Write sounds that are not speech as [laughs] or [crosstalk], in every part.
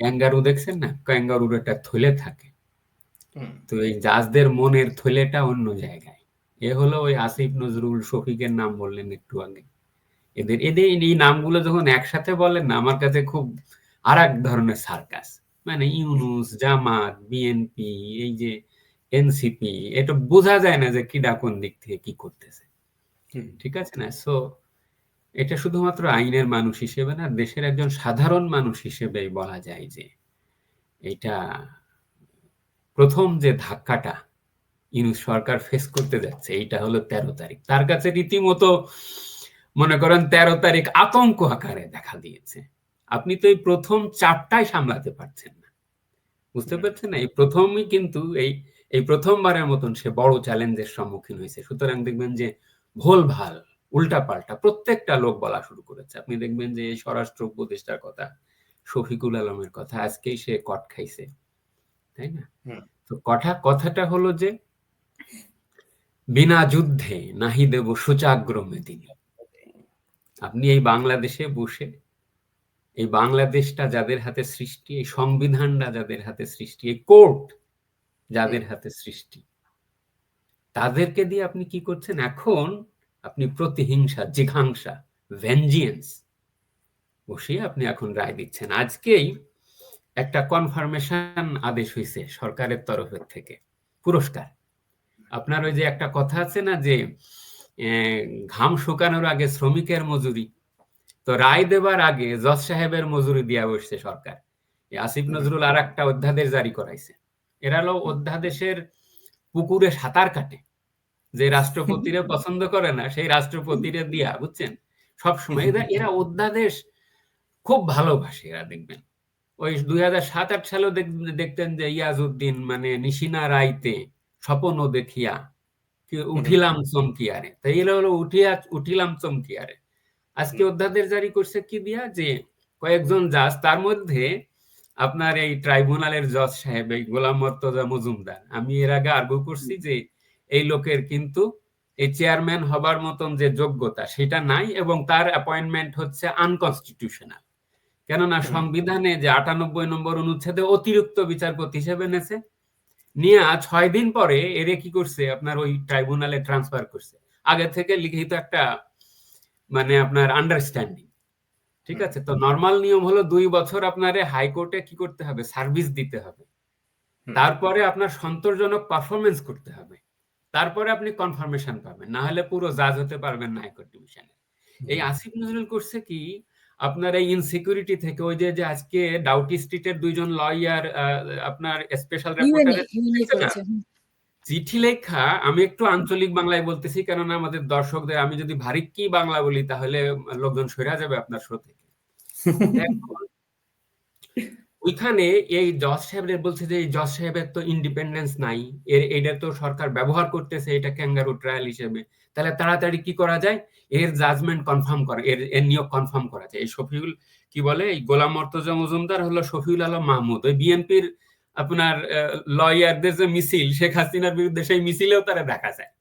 Kangaroo দেখছেন না? ক্যাঙ্গারুর একটা থলে থাকে। তো এই জাজদের মনের থলেটা অন্য জায়গায়। এ হলো ওই আসিফ নজরুল শফিকের নাম বললেন একটু আগে। এদের এদের এই নামগুলো যখন একসাথে বলেন না আমার কাছে খুব আর এক ধরনের সার্কাস। মানে ইউনুস জামাত বিএনপি এই যে এনসিপি এটা বোঝা যায় না যে কিডা কোন দিক থেকে কি করতেছে। ঠিক আছে না? সো এটা শুধুমাত্র আইনের মানুষ হিসেবে না দেশের একজন সাধারণ মানুষ হিসেবেই বলা যায় যে এটা প্রথম যে ধাক্কাটা ইউনুস সরকার ফেস করতে যাচ্ছে এইটা হলো তেরো তারিখ। তার কাছে রীতিমতো মনে করেন তেরো তারিখ আতঙ্ক আকারে দেখা দিয়েছে। আপনি তো এই প্রথম চারটাই সামলাতে পারছেন না। বুঝতে পারছেন না? এই প্রথমই কিন্তু এই এই প্রথমবারের মতন সে বড় চ্যালেঞ্জের সম্মুখীন হয়েছে। সুতরাং দেখবেন যে ভোল ভালো উল্টা পাল্টা প্রত্যেকটা লোক বলা শুরু করেছে। আপনি দেখবেন যে স্বরাষ্ট্র উপদেষ্টার কথা শফিকুল আলমের কথা আজকেই সে কট খাইছে তাই না? তো কথা কথাটা হলো যে বিনা যুদ্ধে নাহি দেব সুচাগ্রমে তিনি আপনি এই বাংলাদেশে বসে এই বাংলাদেশটা যাদের হাতে সৃষ্টি এই সংবিধানটা যাদের হাতে সৃষ্টি এই কোর্ট যাদের হাতে সৃষ্টি তাদেরকে দিয়ে আপনি কি করছেন? এখন আপনি প্রতিহিংসা জিঘাংসা ভেঞ্জিয়েন্স বসিয়ে আপনি এখন রায় দিচ্ছেন। আজকেই একটা কনফার্মেশন আদেশ হয়েছে সরকারের তরফের থেকে। পুরস্কার। আপনার ওই যে একটা কথা আছে না যে ঘাম শুকানোর আগে শ্রমিকের মজুরি। তো রায় দেবার আগে জজ সাহেবের মজুরি দিয়া বসছে সরকার। আসিফ নজরুল আর একটা অধ্যাদেশ জারি করাইছে। এরা হলো অধ্যাদেশের পুকুরে সাঁতার কাটে। যে রাষ্ট্রপতিরে পছন্দ করে না সেই রাষ্ট্রপতিরে দিয়া বুঝছেন? সবসময় এরা এরা অধ্যাদেশ খুব ভালোবাসে এরা দেখবেন। ওই দুই হাজার সাত আট সালেও দেখতেন যে ইয়াজউদ্দিন মানে নিশিনা রাইতে স্বপ্ন দেখিয়া উঠিলাম চমকিয়ারে। তাই এরা হলো উঠিয়া উঠিলাম চমকিয়ারে। আজকে অধ্যাদেশ জারি করছে কি দিয়া? যে কয়েকজন জাজ তার মধ্যে আপনার এই ট্রাইব্যুনালের জজ সাহেব এই গোলাম মর্তজা মজুমদার আমি এর আগে আর্গু করছি যে এই লোকের কিন্তু এই চেয়ারম্যান হবার মতন যে যোগ্যতা সেটা নাই এবং তার অ্যাপয়েন্টমেন্ট হচ্ছে আনকনস্টিটিউশনাল কেননা সংবিধানে যে আটানব্বই নম্বর অনুচ্ছেদে অতিরিক্ত বিচারপতি হিসেবে নেছে নিয়ে ছয় দিন পরে এরে কি করছে? আপনার ওই ট্রাইব্যুনালে ট্রান্সফার করছে। আগে থেকে লিখিত একটা মানে আপনার আন্ডারস্ট্যান্ডিং ঠিক আছে? তো নর্মাল নিয়ম হলো দুই বছর আপনার হাইকোর্টে কি করতে হবে? সার্ভিস দিতে হবে। তারপরে আপনার সন্তোষজনক পারফরমেন্স করতে হবে। তারপরে আপনি কনফার্মেশন পাবেন। না হলে পুরো জাজ হতে পারবেন না হাইকোর্ট ডিভিশনে। এই আসিফ নজরুল করছে কি আপনার এই ইনসিকিউরিটি থেকে ওই যে যে আজকে ডাউটি স্ট্রিটের দুইজন লয়ার আপনার স্পেশাল রিপোর্টার চিঠি লেখা। আমি একটু আঞ্চলিক বাংলায় বলতেছি কেননা আমাদের দর্শকদের আমি যদি ভারী কি বাংলা বলি তাহলে লোকজন সরে যাবে আপনার শো থেকে। [laughs] ওইখানে এই জজ সাহেবের বলছে যে জজ সাহেবের তো ইন্ডিপেন্ডেন্স নাই। এর, এটা তো সরকার ব্যবহার করতেছে, এটা ক্যাঙ্গারু ট্রায়াল হিসেবে। তাহলে তাড়াতাড়ি কি করা যায়? এর জাজমেন্ট কনফার্ম করা, এর এর নিয়োগ কনফার্ম করা যায়। এই শফিউল, কি বলে? এই গোলাম মর্তজা মজুমদার হলো শফিউল আলম মাহমুদ। ওই বিএনপির আপনার লয়ারদের যে মিছিল, শেখ হাসিনার বিরুদ্ধে সেই মিছিলেও তারা দেখা যায়।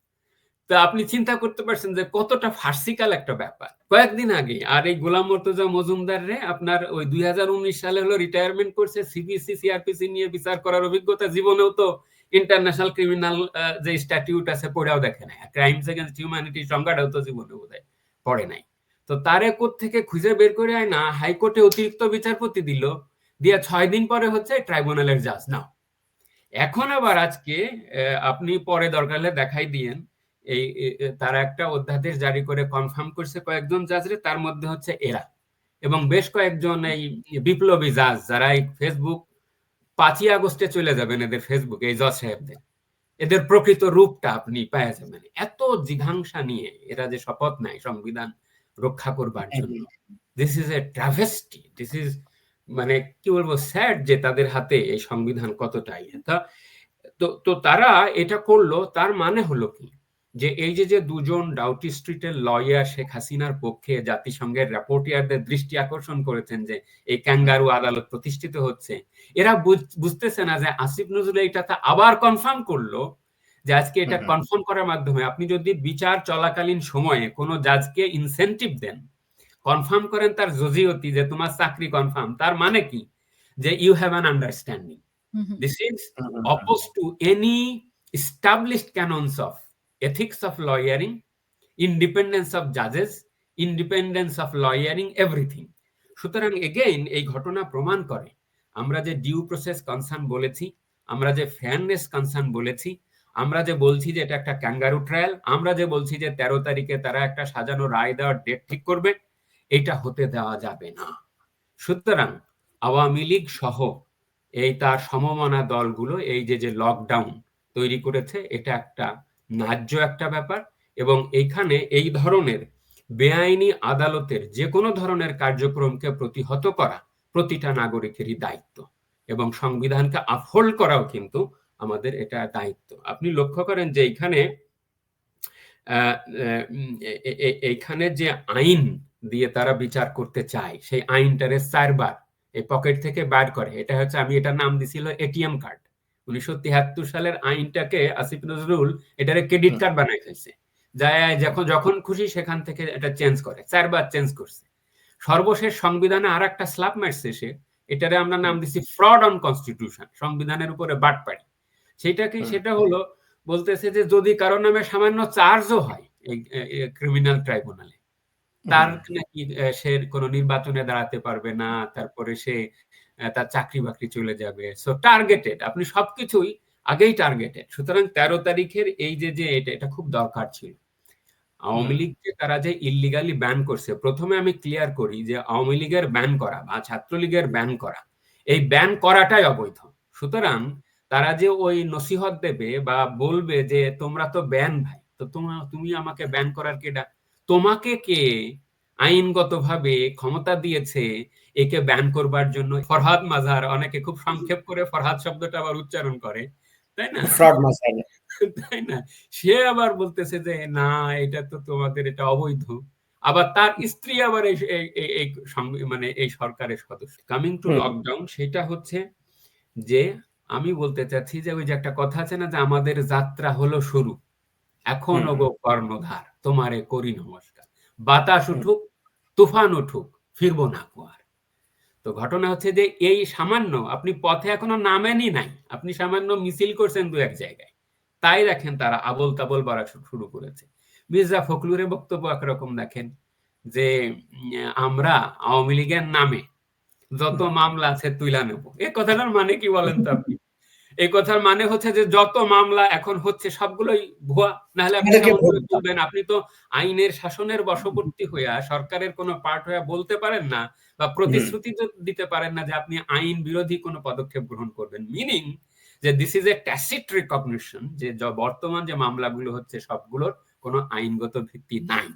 তো আপনি চিন্তা করতে পারছেন যে কতটা ফার্সিকাল একটা ব্যাপার। কয়েকদিন আগে, আর এই গোলাম মর্তজা মজুমদার রে আপনার ওই দুই সালে হলো রিটায়ারমেন্ট করছে সিবিসি সিআরপিসি নিয়ে বিচার করার অভিজ্ঞতা জীবনেও তো ইন্টারন্যাশনাল ক্রিমিনাল যে স্ট্যাটিউট আছে পড়েও দেখে নাই। ক্রাইমস এগেন্স্ট হিউম্যানিটি সংজ্ঞাটাও তো জীবনে বোধ পড়ে নাই। তো তারে থেকে খুঁজে বের করে আয় না, হাইকোর্টে অতিরিক্ত বিচারপতি দিল, দিয়ে ছয় দিন পরে হচ্ছে ট্রাইব্যুনালের জাজ নাও, এখন আবার আজকে আপনি পরে দরকার হলে দেখাই দিয়েন এই তারা একটা অধ্যাদেশ জারি করে কনফার্ম করছে কয়েকজন জাজরে তার মধ্যে হচ্ছে এরা। এবং বেশ কয়েকজন এই বিপ্লবী জাজ যারা এই ফেসবুক পাঁচই আগস্টে চলে যাবেন এদের ফেসবুক এই জজ সাহেবদের। এদের প্রকৃত রূপটা আপনি পাওয়া যাবেন। এত জিঘাংসা নিয়ে এরা যে শপথ নেয় সংবিধান রক্ষা করবার জন্য। This is a travesty this is মানে কি বলব স্যাড যে তাদের হাতে এই সংবিধান কতটাই তো তো তারা এটা করল তার মানে হলো কি? যে এই যে যে দুজন ডাউটি স্ট্রিটের লয়ার শেখ হাসিনার পক্ষে জাতিসংঘের রেপোর্টিয়ারদের দৃষ্টি আকর্ষণ করেছেন যে এই ক্যাঙ্গারু আদালত প্রতিষ্ঠিত হচ্ছে এরা বুঝতেছে না যে আসিফ নজরুল এইটাতে আবার কনফার্ম করল যে আজকে এটা কনফার্ম করার মাধ্যমে। আপনি যদি বিচার চলাকালীন সময়ে কোনো জাজকে ইনসেন্টিভ দেন কনফার্ম করেন তার জজিয়তি যে তোমার চাকরি কনফার্ম তার মানে কি? যে you have an understanding this is oppose to any established canons of ethics of lawyering, independence of judges, independence of lawyering, everything. সুতরাং এগেইন এই ঘটনা প্রমাণ করে আমরা যে ডিউ প্রসেস কনসার্ন বলেছি আমরা যে ফেয়ারনেস কনসার্ন বলেছি আমরা যে বলছি যে এটা একটা ক্যাঙ্গারু ট্রায়াল আমরা যে বলছি যে তেরো তারিখে তারা একটা সাজানো রায় দেওয়ার ডেট ঠিক করবে এটা হতে দেওয়া যাবে না সুতরাং আওয়ামী লীগ সহ এই তার সমমনা দলগুলো এই যে যে লকডাউন তৈরি করেছে এটা একটা ন্যায্য একটা ব্যাপার এবং এইখানে এই ধরনের বেআইনি আদালতের যে কোনো ধরনের কার্যক্রমকে প্রতিহত করা প্রতিটা নাগরিকেরই দায়িত্ব এবং সংবিধানকে আফহোল্ড করাও কিন্তু আমাদের এটা দায়িত্ব। আপনি লক্ষ্য করেন যে এইখানে এইখানে যে আইন দিয়ে তারা বিচার করতে চায়, সেই আইনটারে চারবার এই পকেট থেকে বার করে, এটা হচ্ছে আমি এটার নাম দিছিল এটিএম কার্ড উনিশশো তিয়াত্তর সালের আইনটাকে আসিফ নজরুল এটারে ক্রেডিট কার্ড বানাই ফেলছে। যায় যখন যখন খুশি সেখান থেকে এটা চেঞ্জ করে চারবার চেঞ্জ করছে। সর্বশেষ সংবিধানে আর একটা স্ল্যাপ মারছে সে এটারে আমরা নাম দিচ্ছি ফ্রড অন কনস্টিটিউশন সংবিধানের উপরে বাট পাড়ি সেটা কি সেটা হলো বলতেছে যে যদি কারও নামে সামান্য চার্জও হয় এই ক্রিমিনাল ট্রাইব্যুনালে তার নাকি সে কোনো নির্বাচনে দাঁড়াতে পারবে না তারপরে সে তার চাকরি বাকরি চলে যাবে। সো টার্গেটেড আপনি সবকিছুই আগেই টার্গেটেড সুতরাং তেরো তারিখের এই যে যে এটা এটা খুব দরকার ছিল। আওয়ামী লীগকে তারা যে ইলিগালি ব্যান করছে প্রথমে আমি ক্লিয়ার করি যে আওয়ামী লীগের ব্যান করা বা ছাত্রলীগের ব্যান করা এই ব্যান করাটাই অবৈধ। সুতরাং তারা যে ওই নসিহত দেবে বা বলবে যে তোমরা তো ব্যান ভাই তো তোমরা তুমি আমাকে ব্যান করার কেটা তোমাকে কে আইনগতভাবে ক্ষমতা দিয়েছে একে ব্যান করবার জন্য। ফরহাদ মাজার অনেকে খুব সংক্ষেপ করে ফরহাদ শব্দটা আবার উচ্চারণ করে তাই না? ফ্রড মাজার তাই না? সে আবার বলতেছে যে না এটা তো তোমাদের এটা অবৈধ। আবার তার স্ত্রী আবার এই মানে এই সরকারের সদস্য। কামিং টু লকডাউন সেটা হচ্ছে যে আমি বলতে চাচ্ছি যে ওই যে একটা কথা আছে না যে আমাদের যাত্রা হলো শুরু। এখন ওগো কর্ণধার তোমারে করি নমস্কার। বাতাস উঠুক তুফান উঠুক ফিরবো না কুয়ার তো ঘটনা হচ্ছে যে এই সামান্য আপনি পথে এখনও নামেনই নাই আপনি সামান্য মিছিল করছেন দু এক জায়গায় তাই দেখেন তারা আবল তাবল বাড়া শুরু করেছে। মির্জা ফখলুরের বক্তব্য একরকম দেখেন যে আমরা আওয়ামী লীগের নামে যত মামলা আছে তুইলা নেব। এই কথাটার মানে কি বলেন তো আপনি? এই কথার মানে হচ্ছে যে যত মামলা এখন হচ্ছে সবগুলোই ভুয়া নাহলে আপনি বলবেন আপনি তো আইনের শাসনের বশবর্তী হইয়া সরকারের কোনো পার্ট হইয়া বলতে পারেন না বা প্রতিশ্রুতি দিতে পারেন না যে আপনি আইন বিরোধী কোনো পদক্ষেপ গ্রহণ করবেন। মিনিং যে this is a tacit recognition যে বর্তমান যে মামলাগুলো হচ্ছে সবগুলোর কোনো আইনগত ভিত্তি নাই।